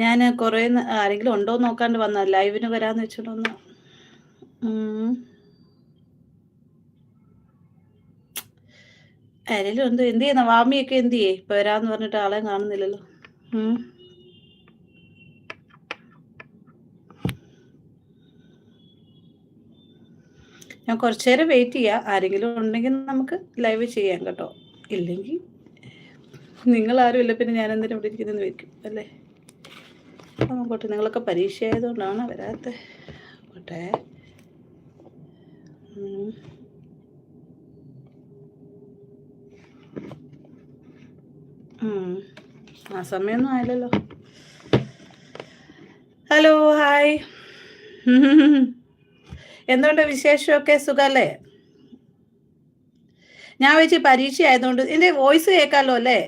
ഞാൻ കുറേ ആരെങ്കിലും ഉണ്ടോ നോക്കാണ്ട് വന്ന. ലൈവിന് വരാന്ന് വെച്ചിട്ട് ആരെങ്കിലും എന്ത് എന്ത് ചെയ്യുന്ന? വാമിയൊക്കെ എന്ത് ചെയ്യേ? ഇപ്പൊ വരാന്ന് പറഞ്ഞിട്ട് ആളെ കാണുന്നില്ലല്ലോ. ഞാൻ കുറച്ചു നേരം വെയിറ്റ് ചെയ്യാം. ആരെങ്കിലും ഉണ്ടെങ്കിൽ നമുക്ക് ലൈവ് ചെയ്യാം കേട്ടോ. ഇല്ലെങ്കിൽ നിങ്ങൾ ആരും ഇല്ല പിന്നെ ഞാൻ എന്തിനും ഇവിടെ ഇരിക്കുന്നെന്ന് വയ്ക്കും അല്ലേ? നോക്കട്ടെ നിങ്ങളൊക്കെ പരീക്ഷ ആയതുകൊണ്ടാണ് വരാത്ത. ഉം. ആ സമയമൊന്നും ആയില്ലല്ലോ. Hello hi. എന്തുകൊണ്ട് വിശേഷമൊക്കെ? സുഖല്ലേ ഞാൻ വെച്ച് പരീക്ഷ ആയതുകൊണ്ട് എന്റെ വോയിസ് കേൾക്കാമല്ലോ അല്ലേ?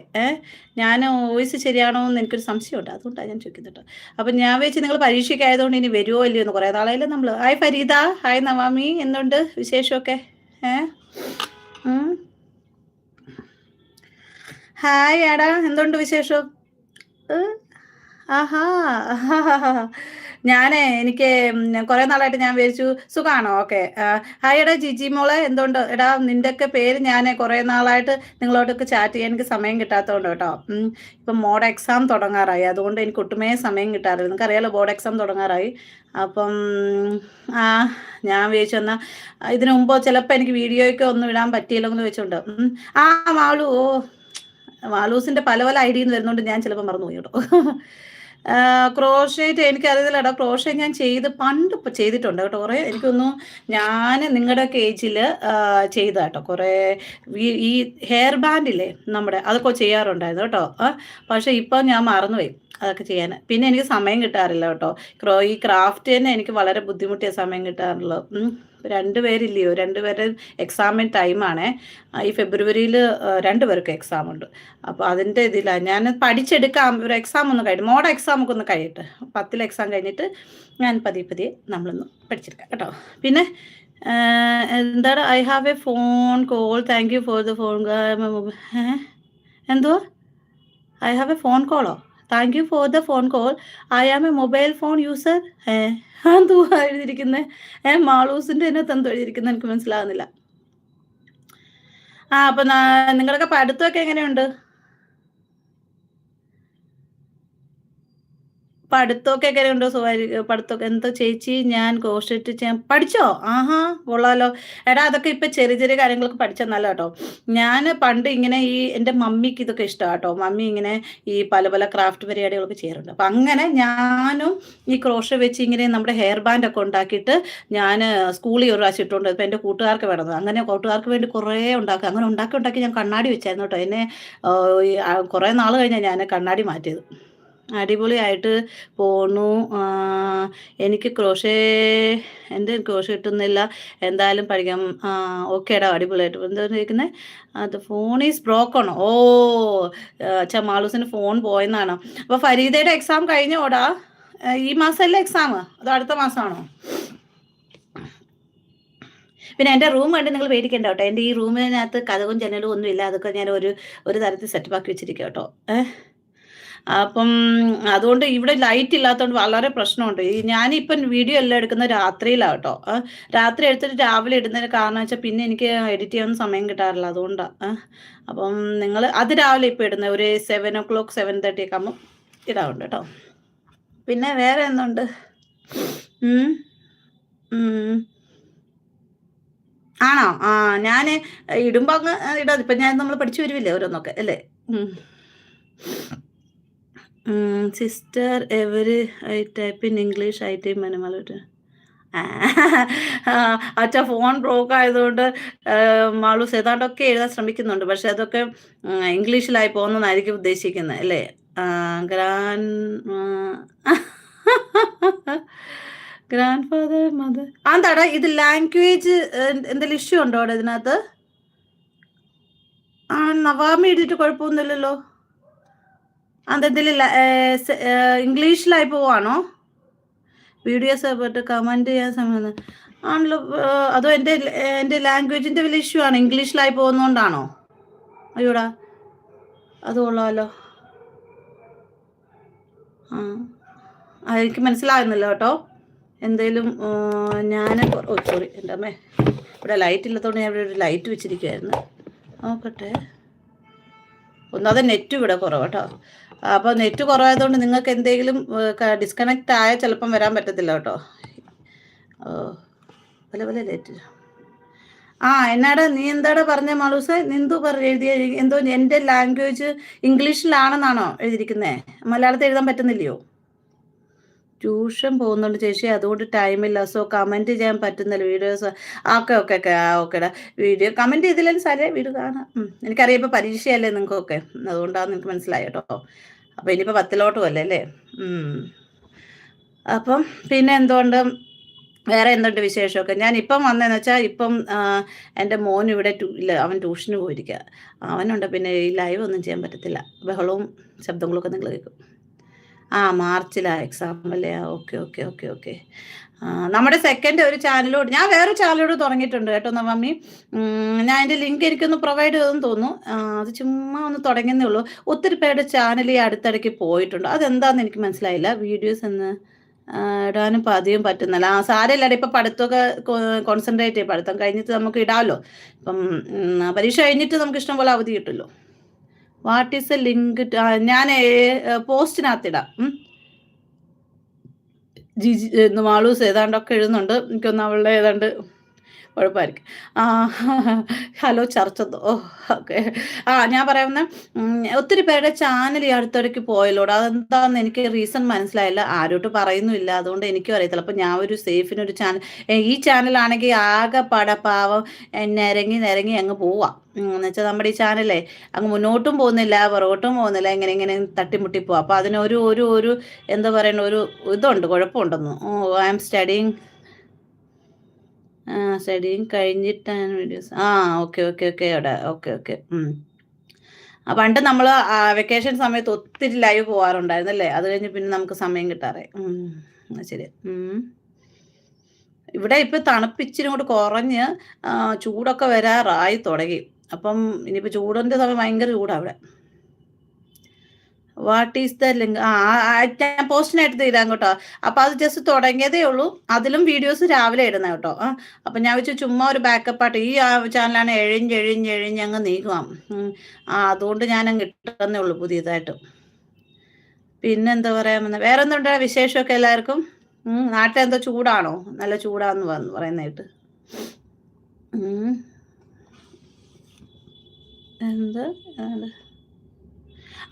ഞാൻ വോയിസ് ശരിയാണോ എന്ന് എനിക്കൊരു സംശയമുണ്ട്. അതുകൊണ്ടാണ് ഞാൻ ചോദിക്കുന്നത് അപ്പം ഞാൻ വെച്ച് നിങ്ങൾ പരീക്ഷയ്ക്ക് ആയതുകൊണ്ട് ഇനി വരുമോ ഇല്ലയോ എന്ന് കുറേ നാളായില്ലേ നമ്മൾ ഹായ് ഫരീദ. Hi Naomi. എന്തുണ്ട് വിശേഷമൊക്കെ? ഹായ് ആടാ എന്തുണ്ട് വിശേഷം? ആഹാ. ഞാനേ എനിക്ക് കുറെ നാളായിട്ട് ഞാൻ വിചാരിച്ചു സുഖാണോ? ഓക്കെ. ഹായ് എടാ ജിജി മോളെ എന്തുകൊണ്ട് എടാ നിന്റെയൊക്കെ പേര് ഞാൻ കുറെ നാളായിട്ട് നിങ്ങളോടൊക്കെ ചാറ്റ് ചെയ്യാൻ എനിക്ക് സമയം കിട്ടാത്തതുകൊണ്ട് കേട്ടോ. ഇപ്പൊ ബോർഡ് എക്സാം തുടങ്ങാറായി. അതുകൊണ്ട് എനിക്ക് ഒട്ടുമേ സമയം കിട്ടാറില്ല. നിങ്ങൾക്കറിയാലോ ബോർഡ് എക്സാം തുടങ്ങാറായി. അപ്പം ആ ഞാൻ വിചാരിച്ചു എന്നാൽ ഇതിനു മുമ്പ് ചിലപ്പോൾ എനിക്ക് വീഡിയോയ്ക്ക് ഒന്നും ഇടാൻ പറ്റിയില്ലോ എന്ന് വെച്ചോണ്ട് ആ മാളു ഓ വാളൂസിന്റെ പല പല ഐ ഡിന്ന് വരുന്നോണ്ട് ഞാൻ ചിലപ്പോൾ മറന്നു പോയി കേട്ടോ. ക്രോഷേറ്റ് എനിക്കറിയത്തില്ലടാ ക്രോഷേ ഞാൻ ചെയ്ത് പണ്ട് ചെയ്തിട്ടുണ്ട് കേട്ടോ. കുറേ എനിക്കൊന്നു ഞാൻ നിങ്ങളുടെ കേജിൽ ചെയ്ത കേട്ടോ. കുറേ ഈ ഹെയർ ബാൻഡില്ലേ നമ്മുടെ അതൊക്കെ ചെയ്യാറുണ്ടായിരുന്നു കേട്ടോ. പക്ഷേ ഇപ്പം ഞാൻ മറന്നുപോയി അതൊക്കെ ചെയ്യാൻ പിന്നെ എനിക്ക് സമയം കിട്ടാറില്ല കേട്ടോ. ക്രോ ഈ ക്രാഫ്റ്റ് തന്നെ എനിക്ക് വളരെ ബുദ്ധിമുട്ടിയ സമയം കിട്ടാറുള്ളൂ. രണ്ടുപേരില്ലയോ? രണ്ടുപേരുടെ എക്സാമിൻ ടൈമാണേ ഈ ഫെബ്രുവരിയിൽ രണ്ടുപേർക്ക് എക്സാം ഉണ്ട് അപ്പോൾ അതിന്റെ ഇതിലാണ് ഞാൻ പഠിച്ചെടുക്കാം. ഒരു എക്സാം ഒന്ന് കഴിയും മോഡ എക്സാം ഒക്കെ ഒന്ന് കഴിയട്ടെ. പത്തിൽ എക്സാം കഴിഞ്ഞിട്ട് ഞാൻ പതിയെ പതിയെ നമ്മളൊന്ന് പഠിച്ചെടുക്കാം കേട്ടോ. പിന്നെ എന്താണ്? I have a phone call thank you for the phone എന്തോ I have a phone കോളോ thank you for the phone call I am a mobile phone user ഏ എന്തുവാ എഴുതിയിരിക്കുന്നത് ഏ മാളൂസിന്റെ തന്നെ തന്നെ എഴുതിയിരിക്കുന്നത് എനിക്ക് മനസ്സിലാകുന്നില്ല ആ അപ്പൊ നിങ്ങളൊക്കെ പഠിത്തമൊക്കെ എങ്ങനെയുണ്ട്? പഠിത്തമൊക്കെ എങ്ങനെ ഉണ്ടോ? സുഖമായി പഠിത്തമൊക്കെ? എന്തോ ചേച്ചി ഞാൻ കോഴ്സിട്ട് ചെയ്യാൻ പഠിച്ചോ? ആഹാ കൊള്ളാലോ. എടാ അതൊക്കെ ഇപ്പൊ ചെറിയ ചെറിയ കാര്യങ്ങളൊക്കെ പഠിച്ചാൽ നല്ല കേട്ടോ ഞാൻ പണ്ട് ഇങ്ങനെ ഈ എന്റെ മമ്മിക്ക് ഇതൊക്കെ ഇഷ്ടമാണ് കേട്ടോ മമ്മി ഇങ്ങനെ ഈ പല പല ക്രാഫ്റ്റ് പരിപാടികളൊക്കെ ചെയ്യാറുണ്ട്. അപ്പൊ അങ്ങനെ ഞാനും ഈ ക്രോഷ വെച്ച് ഇങ്ങനെ നമ്മുടെ ഹെയർ ബാൻഡ് ഒക്കെ ഉണ്ടാക്കിയിട്ട് ഞാൻ സ്കൂളിൽ ഒരു പ്രാവശ്യം ഇട്ടുകൊണ്ട് ഇപ്പൊ എന്റെ കൂട്ടുകാർക്ക് വേണം അങ്ങനെ കൂട്ടുകാർക്ക് വേണ്ടി കുറേ ഉണ്ടാക്കുക അങ്ങനെ ഉണ്ടാക്കി ഉണ്ടാക്കി ഞാൻ കണ്ണാടി വെച്ചായിരുന്നു കേട്ടോ. എന്നെ കുറേ നാൾ കഴിഞ്ഞാൽ ഞാൻ കണ്ണാടി മാറ്റിയത്. അടിപൊളിയായിട്ട് പോണു. എനിക്ക് ക്രോഷേ എന്റെ ക്രോഷ കിട്ടുന്നില്ല. എന്തായാലും പഠിക്കാം. ഓക്കേടാ അടിപൊളിയായിട്ട്. എന്താ ചോദിക്കുന്നത് അത് ഫോൺ ഈസ് ബ്രോക്കണോ ഓ അച്ഛാ മാളൂസിന് ഫോൺ പോയെന്നാണ്. അപ്പോൾ ഫരീദയുടെ എക്സാം കഴിഞ്ഞോടാ? ഈ മാസമല്ലേ എക്സാം അതോ അടുത്ത മാസമാണോ പിന്നെ എന്റെ റൂം കണ്ട് നിങ്ങൾ പേടിക്കണ്ട കേട്ടോ. എന്റെ ഈ റൂമിനകത്ത് കഥകും ജനലും ഒന്നും ഇല്ല അതൊക്കെ ഞാൻ ഒരു ഒരു തരത്തിൽ സെറ്റപ്പ് ആക്കി വെച്ചിരിക്കുക കേട്ടോ. ഏഹ് അപ്പം അതുകൊണ്ട് ഇവിടെ ലൈറ്റ് ഇല്ലാത്തതുകൊണ്ട് വളരെ പ്രശ്നമുണ്ട്. ഈ ഞാനിപ്പം വീഡിയോ എല്ലാം എടുക്കുന്ന രാത്രിയിലാണ് കേട്ടോ രാത്രി എടുത്തിട്ട് രാവിലെ ഇടുന്നതിന് കാരണം വെച്ചാൽ പിന്നെ എനിക്ക് എഡിറ്റ് ചെയ്യാൻ സമയം കിട്ടാറില്ല. അതുകൊണ്ടാണ് അപ്പം നിങ്ങൾ അത് രാവിലെ ഇപ്പം ഇടുന്നത് ഒരു seven o'clock seven thirty ഒക്കെ ആകുമ്പോൾ ഇടാറുണ്ട് കേട്ടോ പിന്നെ വേറെ എന്തുണ്ട്. ആണോ? ആ ഞാൻ ഇടുമ്പോൾ അങ്ങ് ഇടാം. ഇപ്പം ഞാൻ നമ്മൾ പഠിച്ചു വരുമില്ലേ ഓരോന്നൊക്കെ അല്ലേ? Sister ever type in English I time Malayalam അച്ഛ ഫോൺ ബ്രോക്ക് ആയതുകൊണ്ട് മാളൂസ് ഏതാണ്ടൊക്കെ എഴുതാൻ ശ്രമിക്കുന്നുണ്ട്. പക്ഷെ അതൊക്കെ ഇംഗ്ലീഷിലായി പോകുന്നതായിരിക്കും ഉദ്ദേശിക്കുന്നത് അല്ലേ? ഗ്രാൻ ഗ്രാൻഡ് ഫാദർ മദർ എന്താടാ ഇത് ലാംഗ്വേജ് എന്തെങ്കിലും ഇഷ്യൂ ഉണ്ടോ അവിടെ ഇതിനകത്ത്? ആ നവാമി എഴുതിയിട്ട് കുഴപ്പമൊന്നുമില്ലല്ലോ. അതെന്തെങ്കിലും ഇംഗ്ലീഷിലായി പോവാണോ? വീഡിയോസ് പോയിട്ട് കമന്റ് ചെയ്യാൻ സമയം ആണല്ലോ അതോ എന്റെ എന്റെ ലാംഗ്വേജിന്റെ വലിയ ഇഷ്യൂ ആണ്? ഇംഗ്ലീഷിലായി പോകുന്നതുകൊണ്ടാണോ അയ്യോടാ അത് കൊള്ളാമല്ലോ ആ എനിക്ക് മനസ്സിലാകുന്നില്ല കേട്ടോ. എന്തേലും ഞാൻ ഓ സോറി എന്റെ അമ്മേ. ഇവിടെ ലൈറ്റ് ഇല്ലാത്തതുകൊണ്ട് ഞാൻ ഇവിടെ ഒരു ലൈറ്റ് വെച്ചിരിക്കുമായിരുന്നു നോക്കട്ടെ. ഒന്നാമത് നെറ്റ് ഇവിടെ കുറവ് കേട്ടോ. അപ്പോൾ നെറ്റ് കുറവായതുകൊണ്ട് നിങ്ങൾക്ക് എന്തെങ്കിലും ഡിസ്കണക്ട് ആയ ചിലപ്പം വരാൻ പറ്റത്തില്ല കേട്ടോ. പല പല ലേറ്റ് ആ എന്നാടാ നീ എന്താടാ പറഞ്ഞ മാളൂസ? നിന്തു എഴുതിയ എന്തോ എന്റെ ലാംഗ്വേജ് ഇംഗ്ലീഷിലാണെന്നാണോ എഴുതിയിരിക്കുന്നത് മലയാളത്തിൽ എഴുതാൻ പറ്റുന്നില്ലയോ? ട്യൂഷൻ പോകുന്നുണ്ട് ചേച്ചി. അതുകൊണ്ട് ടൈമില്ല സോ കമന്റ് ചെയ്യാൻ പറ്റുന്നില്ല. വീഡിയോസ് ഓക്കെ ഓക്കെ ഓക്കെ ആ ഓക്കെടാ വീഡിയോ കമന്റ് ചെയ്തില്ലെങ്കിൽ സാരേ വീഡിയോ കാണാം. എനിക്കറിയാം ഇപ്പോൾ പരീക്ഷയല്ലേ നിങ്ങൾക്കൊക്കെ. അതുകൊണ്ടാണ് നിങ്ങൾക്ക് മനസ്സിലായി കേട്ടോ. അപ്പോൾ ഇനിയിപ്പോൾ പത്തിലോട്ടും അല്ലേ? അല്ലേ അപ്പം പിന്നെ എന്തുകൊണ്ട്? വേറെ എന്തുണ്ട് വിശേഷമൊക്കെ? ഞാൻ ഇപ്പം വന്നതെന്ന് വെച്ചാൽ ഇപ്പം എന്റെ മോൻ ഇവിടെ ട്യൂ ഇല്ല അവൻ ട്യൂഷന് പോയിരിക്കുക അവനുണ്ട്. പിന്നെ ഈ ലൈവ് ഒന്നും ചെയ്യാൻ പറ്റത്തില്ല. ബഹളവും ശബ്ദങ്ങളൊക്കെ നിങ്ങൾ കേൾക്കും ആ മാർച്ചിലാണ് എക്സാം അല്ലേ? ആ ഓക്കെ ഓക്കെ ഓക്കെ ഓക്കെ നമ്മുടെ സെക്കൻഡ് ഒരു ചാനലോട് ഞാൻ വേറെ ചാനലോട് തുടങ്ങിയിട്ടുണ്ട് കേട്ടോ മമ്മി ഞാൻ എന്റെ ലിങ്ക് എനിക്കൊന്ന് പ്രൊവൈഡ് ചെയ്തെന്ന് തോന്നുന്നു. അത് ചുമ്മാ ഒന്ന് തുടങ്ങുന്നേ ഉള്ളൂ. ഒത്തിരി പേരുടെ ചാനൽ ഈ അടുത്തിടയ്ക്ക് പോയിട്ടുണ്ട്. അതെന്താണെന്ന് എനിക്ക് മനസ്സിലായില്ല. വീഡിയോസ് എന്ന് ഇടാനും പതിയും പറ്റുന്നില്ല. ആ സാരമില്ലാതെ ഇപ്പം പഠിത്തമൊക്കെ കോൺസെൻട്രേറ്റ് ചെയ്യും. പഠിത്തം കഴിഞ്ഞിട്ട് നമുക്ക് ഇടാമല്ലോ ഇപ്പം പരീക്ഷ കഴിഞ്ഞിട്ട് നമുക്ക് ഇഷ്ടം പോലെ അവധി കിട്ടുമല്ലോ. വാട്ട് ഈസ് എ ലിങ്ക് ഞാൻ പോസ്റ്റിനകത്തിടാം. ജിജി വാളൂസ് ഏതാണ്ടൊക്കെ എഴുതുന്നുണ്ട് എനിക്കൊന്ന് അവളുടെ ഏതാണ്ട് കുഴപ്പമായിരിക്കും ആ ഹലോ ചർച്ച ഓക്കെ. ആ ഞാൻ പറയുന്ന ഒത്തിരി പേരുടെ ചാനൽ ഈ അടുത്തിടയ്ക്ക് പോയല്ലോട്. അതെന്താന്ന് എനിക്ക് റീസൺ മനസ്സിലായില്ല. ആരോട്ട് പറയുന്നുമില്ല. അതുകൊണ്ട് എനിക്കും അറിയത്തില്ല. അപ്പം ഞാൻ ഒരു സേഫിനൊരു ചാനൽ ഈ ചാനലാണെങ്കിൽ ആകെ പടപ്പാവം നിരങ്ങി നിരങ്ങി അങ്ങ് പോവാം. എന്നുവെച്ചാൽ നമ്മുടെ ഈ ചാനലേ അങ്ങ് മുന്നോട്ടും പോകുന്നില്ല പുറകോട്ടും പോകുന്നില്ല ഇങ്ങനെ ഇങ്ങനെ തട്ടിമുട്ടി പോവാം. അപ്പോൾ അതിനൊരു ഒരു ഒരു എന്താ പറയണ ഒരു ഇതുണ്ട് കുഴപ്പമുണ്ടെന്ന്. ഓ ഐ ആം സ്റ്റഡിങ് ആ സ്റ്റഡിങ് കഴിഞ്ഞിട്ടാണ് വീഡിയോസ്. ആ ഓക്കെ ഓക്കെ ഓക്കെ അവിടെ ഓക്കെ ഓക്കെ പണ്ട് നമ്മൾ വെക്കേഷൻ സമയത്ത് ഒത്തിരി ലൈവ് പോകാറുണ്ടായിരുന്നു അല്ലേ അത് കഴിഞ്ഞ് പിന്നെ നമുക്ക് സമയം കിട്ടാറേ ശരി ഇവിടെ ഇപ്പം തണുപ്പിച്ചിരി കൂടെ കുറഞ്ഞ് ചൂടൊക്കെ വരാറായി തുടങ്ങി. അപ്പം ഇനിയിപ്പോൾ ചൂടിന്റെ സമയം ഭയങ്കര ചൂടാണ് അവിടെ. വാട്ട് ഈസ് ദ ലിങ്ക് ആ ഞാൻ പോസ്റ്റിനായിട്ട് തീരാൻ കേട്ടോ. അപ്പൊ അത് ജസ്റ്റ് തുടങ്ങിയതേ ഉള്ളൂ. അതിലും വീഡിയോസ് രാവിലെ ഇടുന്ന കേട്ടോ. അപ്പം ഞാൻ വെച്ച് ചുമ്മാ ഒരു ബാക്കപ്പ് ആയിട്ട് ഈ ചാനലാണ് എഴിഞ്ഞ് എഴിഞ്ഞ് എഴിഞ്ഞ് അങ്ങ് നീക്കുവാം. ആ അതുകൊണ്ട് ഞാൻ അങ്ങ് ഇട്ടെന്നേ ഉള്ളൂ പുതിയതായിട്ട്. പിന്നെന്താ പറയാമെന്ന് വേറെ എന്തുണ്ട് വിശേഷമൊക്കെ എല്ലാവർക്കും? നാട്ടിലെന്തോ ചൂടാണോ? നല്ല ചൂടാന്ന് പറയുന്നതായിട്ട്. എന്താ?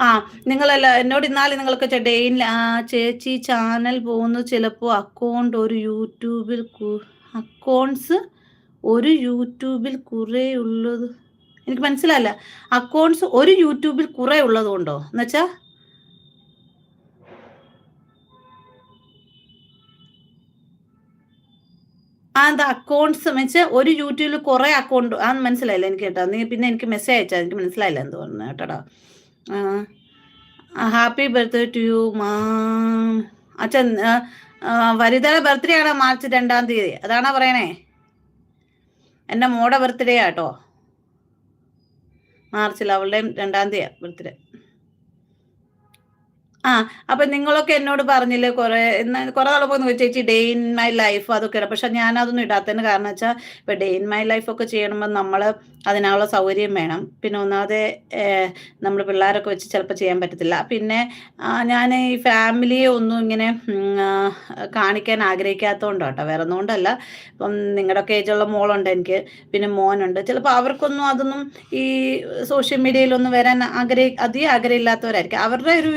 ആ നിങ്ങളല്ല എന്നോട് ഇന്നാലും നിങ്ങളൊക്കെ ഡെയിൻ ആ, ചേച്ചി ചാനൽ പോകുന്നു ചിലപ്പോൾ അക്കൗണ്ട് ഒരു യൂട്യൂബിൽ അക്കൗണ്ട്സ് ഒരു യൂട്യൂബിൽ കുറേ ഉള്ളത്. എനിക്ക് മനസ്സിലായില്ല. അക്കൗണ്ട്സ് ഒരു യൂട്യൂബിൽ കുറേ ഉള്ളത് കൊണ്ടോ എന്നുവെച്ചാ ആ എന്താ അക്കൗണ്ട്സ് വെച്ച് ഒരു യൂട്യൂബിൽ കുറേ അക്കൗണ്ട് ആ മനസ്സിലായില്ല എനിക്ക് കേട്ടോ. നീ പിന്നെ എനിക്ക് മെസ്സേജ് അയച്ചാൽ എനിക്ക് മനസ്സിലായില്ല എന്ന് പറഞ്ഞു കേട്ടോടാ ഹാപ്പി ബർത്ത്ഡേ ടു യു മാ. അച്ഛൻ വരിതയുടെ ബർത്ത്ഡേ ആണോ മാർച്ച് രണ്ടാം തീയതി? അതാണോ പറയണേ? എന്റെ മോടെ ബർത്ത്ഡേ ആട്ടോ. മാർച്ചിൽ അവളുടെയും രണ്ടാം തീയതി ബർത്ത്ഡേ. ആ അപ്പൊ നിങ്ങളൊക്കെ എന്നോട് പറഞ്ഞില്ലേ കുറെ കുറെ നാളെ പോയി ചേച്ചി ഡേ ഇൻ മൈ ലൈഫ് അതൊക്കെ ഇടാം പക്ഷെ ഞാൻ അതൊന്നും ഇടാത്തതിന് കാരണം വെച്ചാൽ ഇപ്പൊ ഡേ ഇൻ മൈ ലൈഫ് ഒക്കെ ചെയ്യണമെങ്കിൽ നമ്മൾ അതിനുള്ള സൗകര്യം വേണം. പിന്നെ ഒന്നാമതെ നമ്മൾ പിള്ളേരൊക്കെ വെച്ച് ചിലപ്പോൾ ചെയ്യാൻ പറ്റത്തില്ല. പിന്നെ ഞാൻ ഈ ഫാമിലിയെ ഒന്നും ഇങ്ങനെ കാണിക്കാൻ ആഗ്രഹിക്കാത്തതുകൊണ്ട് കേട്ടോ. വേറെ ഒന്നുകൊണ്ടല്ല ഇപ്പം നിങ്ങളുടെയൊക്കെ ഏജുള്ള മോളുണ്ട് എനിക്ക്. പിന്നെ മോനുണ്ട്. ചിലപ്പോൾ അവർക്കൊന്നും അതൊന്നും ഈ സോഷ്യൽ മീഡിയയിലൊന്നും വരാൻ ആഗ്രഹി അധികം ആഗ്രഹമില്ലാത്തവരായിരിക്കും. അവരുടെ ഒരു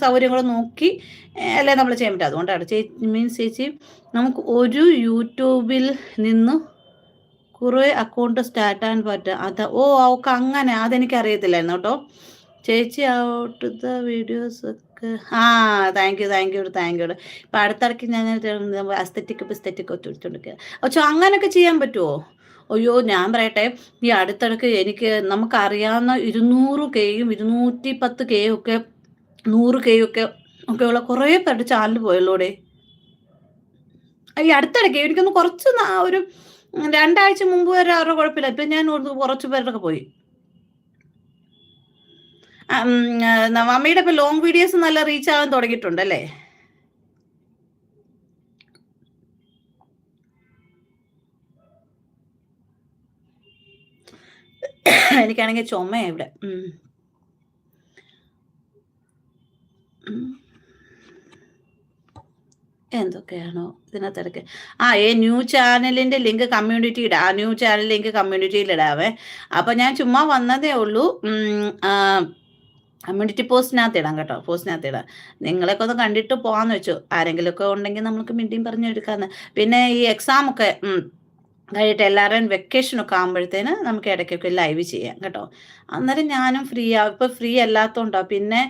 സൗകര്യങ്ങൾ നോക്കി അല്ലേ നമ്മൾ ചെയ്യാൻ പറ്റും അതുകൊണ്ടാണ് ചേച്ചി മീൻസ് ചേച്ചി നമുക്ക് ഒരു യൂട്യൂബിൽ നിന്ന് കുറേ അക്കൗണ്ട് സ്റ്റാർട്ട് ആകാൻ പറ്റും. അത് ഓ അവൾക്ക് അങ്ങനെ അതെനിക്ക് അറിയത്തില്ലായിരുന്നു കേട്ടോ. ചേച്ചി ഔട്ട് ദ വീഡിയോസ് ഒക്കെ ആ thank you thank you thank you ഇപ്പം അടുത്തിടയ്ക്ക് ഞാൻ അസ്തറ്റിക് പിസ്തറ്റിക് ഒക്കെ ചോദിച്ചോണ്ടിരിക്കുക പക്ഷെ അങ്ങനെയൊക്കെ ചെയ്യാൻ പറ്റുമോ അയ്യോ ഞാൻ പറയട്ടെ ഈ അടുത്തിടയ്ക്ക് എനിക്ക് നമുക്കറിയാവുന്ന ഇരുന്നൂറ് കെയും ഇരുന്നൂറ്റി പത്ത് കെയും ഒക്കെ നൂറ് കെ ഒക്കെ ഒക്കെയുള്ള കുറേ പേരുടെ ചാനൽ പോയല്ലോടെ? ഈ അടുത്തിടയ്ക്ക് എനിക്കൊന്ന് കുറച്ച് ഒരു രണ്ടാഴ്ച മുമ്പ് വരെ അവരുടെ കുഴപ്പമില്ല. ഇപ്പം ഞാൻ കുറച്ച് പേരുടെ പോയി. അമ്മയുടെ ഇപ്പൊ ലോങ് വീഡിയോസ് നല്ല റീച്ച് ആവാൻ തുടങ്ങിയിട്ടുണ്ടല്ലേ എനിക്കാണെങ്കിൽ ചുമയാണ് ഇവിടെ. എന്തൊക്കെയാണോ ഇതിനകത്തിടയ്ക്ക് ആ ഏ ന്യൂ ചാനലിന്റെ ലിങ്ക് കമ്മ്യൂണിറ്റി ഇടാം. ആ ന്യൂ ചാനൽ ലിങ്ക് കമ്മ്യൂണിറ്റിയിൽ ഇടാവേ. അപ്പൊ ഞാൻ ചുമ്മാ വന്നതേ ഉള്ളൂ. കമ്മ്യൂണിറ്റി പോസ്റ്റിനകത്ത് ഇടാം കേട്ടോ. പോസ്റ്റിനകത്ത് ഇടാം. നിങ്ങളെയൊക്കെ ഒന്ന് കണ്ടിട്ട് പോകാന്ന് വെച്ചു. ആരെങ്കിലുമൊക്കെ ഉണ്ടെങ്കിൽ നമുക്ക് മിണ്ടിയും പറഞ്ഞു എടുക്കാന്ന് പിന്നെ ഈ എക്സാം ഒക്കെ ഉം, എല്ലാവരും വെക്കേഷൻ വെക്കേഷനൊക്കെ ആകുമ്പോഴത്തേന് നമുക്ക് ഇടയ്ക്കൊക്കെ ലൈവ് ചെയ്യാം കേട്ടോ. അന്നേരം ഞാനും ഫ്രീ ആവും ഇപ്പം ഫ്രീ അല്ലാത്തതുകൊണ്ടാണ് പിന്നെ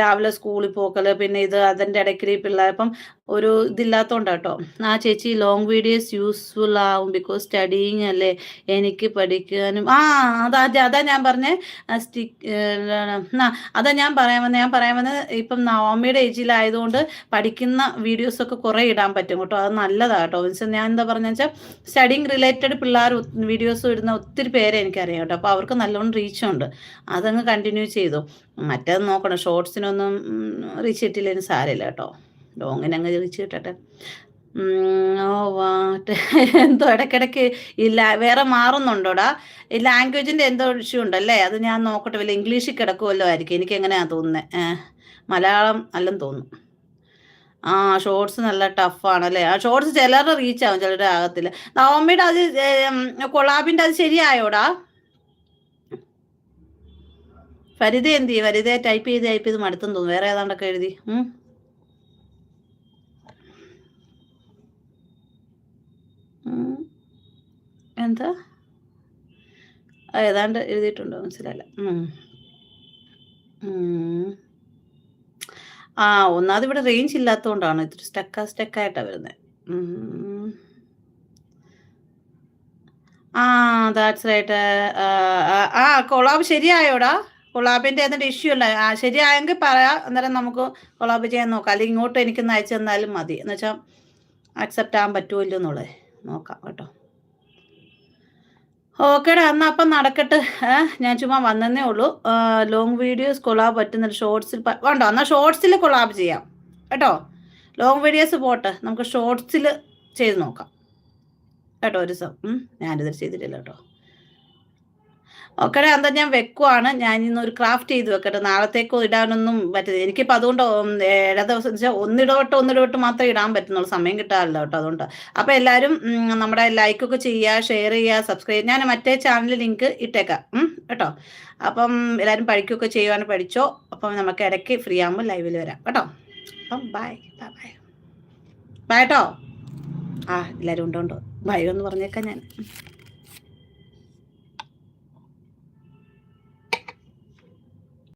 രാവിലെ സ്കൂളിൽ പോക്കൽ പിന്നെ ഇത് അതിന്റെ ഇടയ്ക്ക് പിള്ളേർ ഇപ്പം ഒരു ഇതില്ലാത്തതുകൊണ്ടാ കേട്ടോ ആ ചേച്ചി ലോങ് വീഡിയോസ് യൂസ്ഫുൾ ആവും ബിക്കോസ് സ്റ്റഡിങ് അല്ലേ? എനിക്ക് പഠിക്കാനും. ആ അതാ അതാ ഞാൻ പറഞ്ഞേ. സ്റ്റിക്ക് അതാ ഞാൻ പറയാൻ വന്നത് ഞാൻ പറയാൻ വന്നത് ഇപ്പം നവമിയുടെ ഏജിലായതുകൊണ്ട് പഠിക്കുന്ന വീഡിയോസൊക്കെ കുറേ ഇടാൻ പറ്റും കേട്ടോ. അത് നല്ലതാണ് കേട്ടോ മീൻസ് ഞാൻ എന്താ പറഞ്ഞ വെച്ചാൽ സ്റ്റഡിങ് റിലേറ്റഡ് പിള്ളേർ വീഡിയോസ് ഇടുന്ന ഒത്തിരി പേരെ എനിക്കറിയാം കേട്ടോ. അപ്പോൾ അവർക്ക് നല്ലോണം റീച്ചുണ്ട് അതങ്ങ് കണ്ടിന്യൂ ചെയ്തു. മറ്റേത് നോക്കണം. ഷോർട്സിനൊന്നും റീച്ച് കിട്ടിയില്ലെങ്കിൽ സാരമില്ല കേട്ടോ. ലോങ്ങിന് അങ്ങ് റീച്ച് കിട്ടട്ടെ ഓ വാട്ട് എന്തോ ഇടയ്ക്കിടയ്ക്ക് ഇല്ല വേറെ മാറുന്നുണ്ടോടാ? ഈ ലാംഗ്വേജിന്റെ എന്തോ ഇഷ്യൂ ഉണ്ടല്ലേ? അത് ഞാൻ നോക്കട്ടെ വല്ല ഇംഗ്ലീഷിൽ കിടക്കുമല്ലോ ആയിരിക്കും. എനിക്ക് എങ്ങനെയാണ് തോന്നുന്നത് മലയാളം അല്ലെന്ന് തോന്നുന്നു. ആ ഷോർട്സ് നല്ല ടഫാണ് അല്ലേ ആ ഷോർട്സ് ചിലരുടെ റീച്ച് ആവും ചിലരുടെ ആകത്തില്ല. നവമിയുടെ അത് കൊളാബിന്റെ അത് ശരിയായോടാ? ഫരിത എന്ത് ചെയ്യും? ടൈപ്പ് ചെയ്ത് ടൈപ്പ് ചെയ്ത് മടുത്തെന്ന് തോന്നുന്നു. വേറെ ഏതാണ്ടൊക്കെ എഴുതി. എന്താ? ഏതാണ്ട് എഴുതിയിട്ടുണ്ടോ? മനസ്സിലായില്ല. ആ ഒന്നാമത് ഇവിടെ റേഞ്ച് ഇല്ലാത്തതുകൊണ്ടാണ് ഇത്തിരി സ്റ്റക്കാ സ്റ്റക്കായിട്ടാണ് വരുന്നത് ആ ദാറ്റ്സ് റൈറ്റ് ആ കൊളാബ് ശരിയായോടാ? കൊളാബിന്റെ ഏതെങ്കിലും ഇഷ്യൂ അല്ല. ആ ശരിയായെങ്കിൽ പറയാം. അന്നേരം നമുക്ക് കൊളാബ് ചെയ്യാൻ നോക്കാം. അല്ലെങ്കിൽ ഇങ്ങോട്ട് എനിക്കൊന്ന് അയച്ചു തന്നാലും മതി. എന്ന് വെച്ചാൽ അക്സെപ്റ്റ് ആകാൻ പറ്റുമല്ലോ എന്നുള്ളത് നോക്കാം കേട്ടോ. ഓക്കേടാ എന്നാ അപ്പം നടക്കട്ടെ. ഞാൻ ചുമ്മാ വന്നതേ ഉള്ളൂ. ലോങ് വീഡിയോസ് കൊളാബ് പറ്റുന്നില്ല. ഷോർട്സിൽ വേണ്ടോ എന്നാൽ ഷോർട്സിൽ കൊളാബ് ചെയ്യാം. കേട്ടോ? ലോങ് വീഡിയോസ് പോട്ടെ. നമുക്ക് ഷോർട്സിൽ ചെയ്ത് നോക്കാം. കേട്ടോ ഒരു ദിവസം. ഞാനിത് ചെയ്തിട്ടില്ല കേട്ടോ. ഓക്കേടാ എന്താ ഞാൻ വെക്കുവാണ്. ഞാൻ ഇന്ന് ഒരു ക്രാഫ്റ്റ് ചെയ്ത് വെക്കട്ടെ. നാളത്തേക്ക് ഇടാനൊന്നും പറ്റില്ല. എനിക്കിപ്പോൾ അതുകൊണ്ട് ഏഴാ ദിവസം വെച്ചാൽ ഒന്നിടവട്ട് ഒന്നിടവട്ട് മാത്രമേ ഇടാൻ പറ്റുന്നുള്ളൂ. സമയം കിട്ടാറില്ല കേട്ടോ അതുകൊണ്ട്. അപ്പോൾ എല്ലാവരും നമ്മുടെ ലൈക്കൊക്കെ ചെയ്യുക ഷെയർ ചെയ്യുക സബ്സ്ക്രൈബ് ഞാൻ മറ്റേ ചാനൽ ലിങ്ക് ഇട്ടേക്കാം. കേട്ടോ? അപ്പം എല്ലാവരും പഠിക്കുകയൊക്കെ ചെയ്യുവാൻ പഠിച്ചോ? അപ്പം നമുക്ക് ഇടയ്ക്ക് ഫ്രീ ആകുമ്പോൾ ലൈവിൽ വരാം. കേട്ടോ? അപ്പം ബൈ ബൈ ബൈ ബൈ കേട്ടോ ആ എല്ലാവരും ഉണ്ടോ ഉണ്ടോ? ബൈ എന്ന് പറഞ്ഞേക്കാം ഞാൻ.